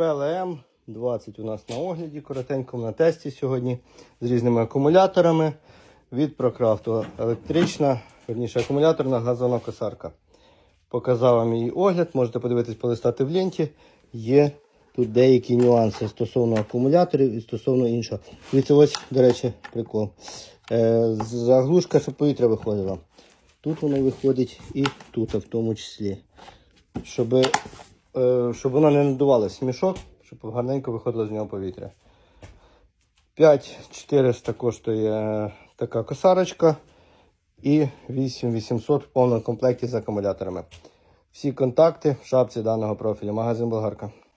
ПЛМ 20 у нас на огляді, коротенько на тесті сьогодні з різними акумуляторами. Від Прокрафту електрична, верніше акумуляторна газова косарка. Показав вам її огляд, можете подивитись, полистати в ленті. Є тут деякі нюанси стосовно акумуляторів і стосовно іншого. Дивіться, ось, до речі, прикол. Е, заглушка, щоб повітря виходило. Тут воно виходить і тут, в тому числі. Щоб, е, щоб воно не надувалося мішок, щоб гарненько виходило з нього повітря. 5400 коштує е, така косарочка. І 8800 в повному комплекті з акумуляторами. Всі контакти в шапці даного профілю. Магазин Болгарка.